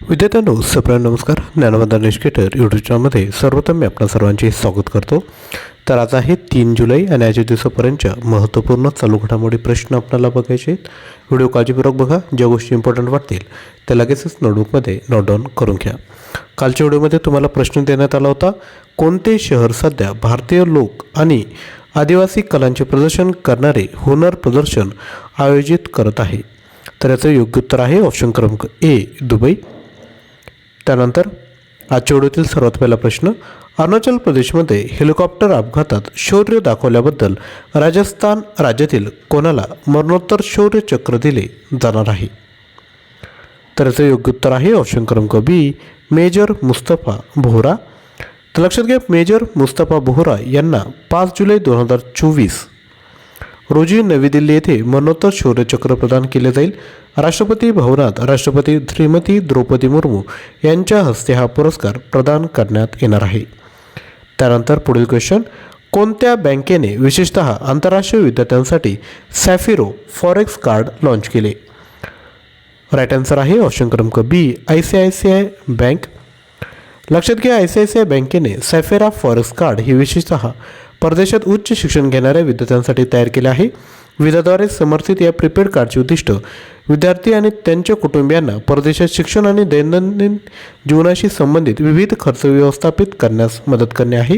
विद्यार्थ्यांनो सप्राय नमस्कार. ज्ञानवंदन educator YouTube चॅनलमध्ये सर्वोत्तम मी आपणा सर्वांचे स्वागत करतो. तर आज आहे तीन जुलै आणि आजच्या दिवसापर्यंतच्या महत्त्वपूर्ण चालू घडामोडी प्रश्न आपल्याला बघायचे आहेत. व्हिडिओ काळजीपूर्वक बघा ज्या गोष्टी इम्पॉर्टंट वाटतील त्या लगेचच नोटबुकमध्ये नोट डाऊन करून घ्या. कालच्या व्हिडिओमध्ये तुम्हाला प्रश्न देण्यात आला होता कोणते शहर सध्या भारतीय लोक आणि आदिवासी कलांचे प्रदर्शन करणारे हुनर प्रदर्शन आयोजित करत आहे? तर याचं योग्य उत्तर आहे ऑप्शन क्रमांक ए दुबई. त्यानंतर आजच्या व्हिडिओतील सर्वात पहिला प्रश्न अरुणाचल प्रदेशमध्ये हेलिकॉप्टर अपघातात शौर्य दाखवल्याबद्दल राजस्थान राज्यातील कोणाला मरणोत्तर शौर्य चक्र दिले जाणार आहे? तर याचं योग्य उत्तर आहे ऑप्शन क्रमांक बी मेजर मुस्तफा बोहरा. तर लक्षात घ्या मेजर मुस्तफा बोहरा यांना पाच जुलै दोन हजार चोवीस रोजी नवी दिल्ली येथे मरणोत्तर शौर्यचक्र प्रदान केले जाईल. राष्ट्रपती भवनात राष्ट्रपती श्रीमती द्रौपदी मुर्मू यांच्या हस्ते हा पुरस्कार प्रदान करण्यात येणार आहे. त्यानंतर पुढील क्वेश्चन कोणत्या बँकेने विशेषत आंतरराष्ट्रीय विद्यार्थ्यांसाठी सॅफिरो फॉरेक्स कार्ड लॉन्च केले? राईट आन्सर आहे ऑप्शन क्रमांक B I C I C I bank लक्षात घ्या I C I C I बँकेने सॅफेरा फॉरेक्स कार्ड ही विशेषतः परदेशात उच्च शिक्षण घेणाऱ्या विद्यार्थ्यांसाठी तयार केले आहे. विद्याद्वारे समर्थित या प्रिपेड कार्डचे उद्दिष्ट. विद्यार्थी आणि त्यांच्या कुटुंबियांना परदेशात शिक्षण आणि दैनंदिन जीवनाशी संबंधित विविध खर्च व्यवस्थापित करण्यास मदत करणे आहे.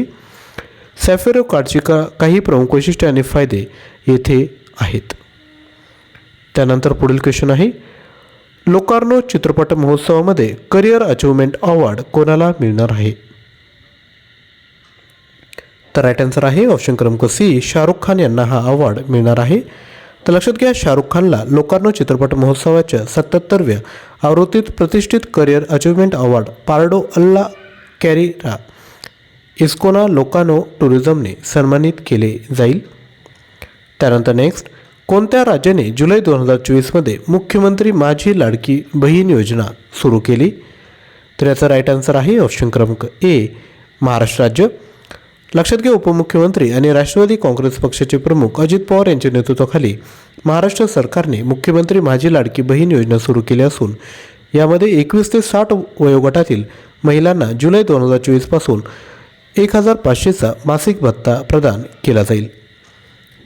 सॅफेरो कार्डची का काही प्रमुख वैशिष्ट्ये आणि फायदे येथे आहेत. त्यानंतर पुढील क्वेश्चन आहे. लोकार्नो चित्रपट महोत्सवामध्ये करिअर अचिव्हमेंट अवॉर्ड कोणाला मिळणार आहे? तर राईट आन्सर आहे ऑप्शन क्रमांक सी शाहरुख खान यांना हा अवॉर्ड मिळणार आहे. तर लक्षात घ्या शाहरुख खानला लोकार्नो चित्रपट महोत्सवाच्या सत्याहत्तरव्या आवृत्तीत प्रतिष्ठित career achievement award Pardo alla Carriera Ascona Locarno टुरिझमने सन्मानित केले जाईल. त्यानंतर नेक्स्ट कोणत्या राज्याने जुलै दोन हजार चोवीसमध्ये मुख्यमंत्री माझी लाडकी बहीण योजना सुरू केली? तर याचा राईट आन्सर आहे ऑप्शन क्रमांक ए महाराष्ट्र राज्य. लक्षात घ्या उपमुख्यमंत्री आणि राष्ट्रवादी काँग्रेस पक्षाचे प्रमुख अजित पवार यांच्या नेतृत्वाखाली महाराष्ट्र सरकारने मुख्यमंत्री माझी लाडकी बहीण योजना सुरू केली असून यामध्ये एकवीस ते साठ वयोगटातील महिलांना जुलै दोन हजार चोवीसपासून एक हजार पाचशेचा मासिक भत्ता प्रदान केला जाईल.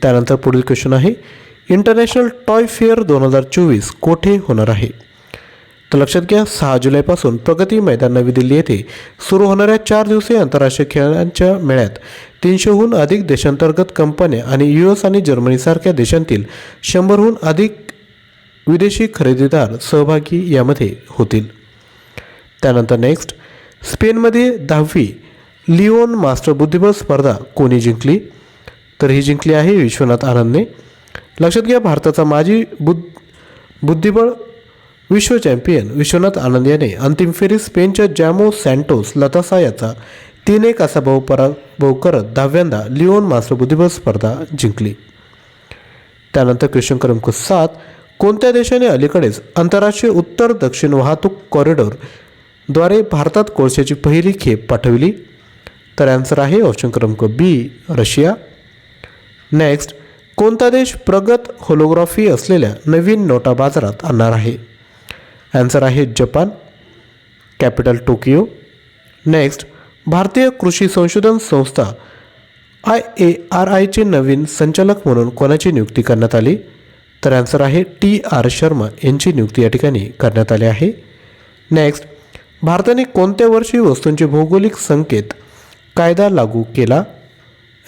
त्यानंतर पुढील क्वेश्चन आहे इंटरनॅशनल टॉय फेअर दोन हजार चोवीस कोठे होणार आहे? तर लक्षात घ्या सहा जुलैपासून प्रगती मैदान नवी दिल्ली येथे सुरू होणाऱ्या चार दिवसीय आंतरराष्ट्रीय खेळांच्या मेळ्यात. तीनशेहून अधिक देशांतर्गत कंपन्या आणि यू एस आणि जर्मनीसारख्या देशांतील शंभरहून अधिक विदेशी खरेदीदार सहभागी यामध्ये होतील. त्यानंतर नेक्स्ट स्पेनमध्ये दहावी लिओन मास्टर बुद्धिबळ स्पर्धा कोणी जिंकली? तर ही जिंकली आहे विश्वनाथ आनंदने. लक्षात घ्या भारताचा माजी बुद्ध बुद्धिबळ विश्व चॅम्पियन विश्वनाथ आनंद याने अंतिम फेरीत स्पेनच्या जॅमो सँटोस लतासा याचा तीन एक असा भाऊ पराभव करत दहाव्यांदा लिओन मास्टर बुद्धिबळ स्पर्धा जिंकली. त्यानंतर क्वेश्चन क्रमांक सात कोणत्या देशाने अलीकडेच आंतरराष्ट्रीय उत्तर दक्षिण वाहतूक कॉरिडॉरद्वारे भारतात कोळशाची पहिली खेप पाठविली? तर आन्सर आहे ऑप्शन क्रमांक बी रशिया. नेक्स्ट कोणता देश प्रगत होलोग्राफी असलेल्या नवीन नोटा बाजारात आणणार आहे? आन्सर आहे जपान कॅपिटल टोकियो नेक्स्ट भारतीय कृषी संशोधन संस्था आय ए आर आयचे नवीन संचालक म्हणून कोणाची नियुक्ती करण्यात आली? तर आन्सर आहे टी आर शर्मा यांची नियुक्ती या ठिकाणी करण्यात आली आहे. नेक्स्ट भारताने कोणत्या वर्षी वस्तूंचे भौगोलिक संकेत कायदा लागू केला?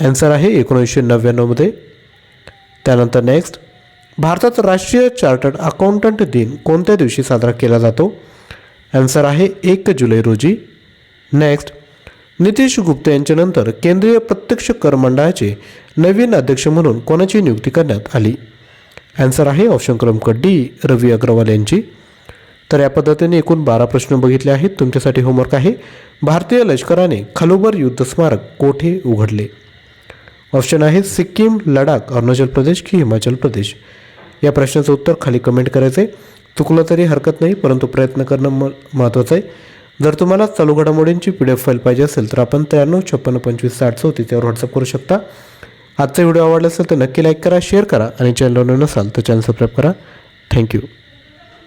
आन्सर आहे एकोणीसशे नव्याण्णवमध्ये. त्यानंतर नेक्स्ट भारतात राष्ट्रीय चार्टर्ड अकाउंटंट दिन कोणत्या दिवशी साजरा केला जातो? आन्सर आहे एक जुलै रोजी. नेक्स्ट नितीश गुप्ता यांच्यानंतर केंद्रीय प्रत्यक्ष कर मंडळाचे नवीन अध्यक्ष म्हणून कोणाची नियुक्ती करण्यात आली? आन्सर आहे ऑप्शन क्रमांक डी रवी अग्रवाल यांची. तर या पद्धतीने एकूण बारा प्रश्न बघितले आहेत. तुमच्यासाठी होमवर्क आहे. भारतीय लष्कराने खलोबर युद्ध स्मारक कोठे उघडले? ऑप्शन आहे सिक्कीम लडाख अरुणाचल प्रदेश की हिमाचल प्रदेश. या प्रश्नाचं उत्तर खाली कमेंट करायचं आहे चुकलं तरी हरकत नाही परंतु प्रयत्न करणं म महत्त्वाचं आहे. जर तुम्हाला चालू घडामोडींची पी डी एफ फाईल पाहिजे असेल तर आपण त्र्याण्णव छप्पन्न पंचवीस साठ चौतीस त्यावर व्हॉट्सअप करू शकता. आजचा व्हिडिओ आवडला असेल तर नक्की लाईक करा शेअर करा आणि चॅनलवर नसाल तर चॅनल सबस्क्राईब करा. थँक्यू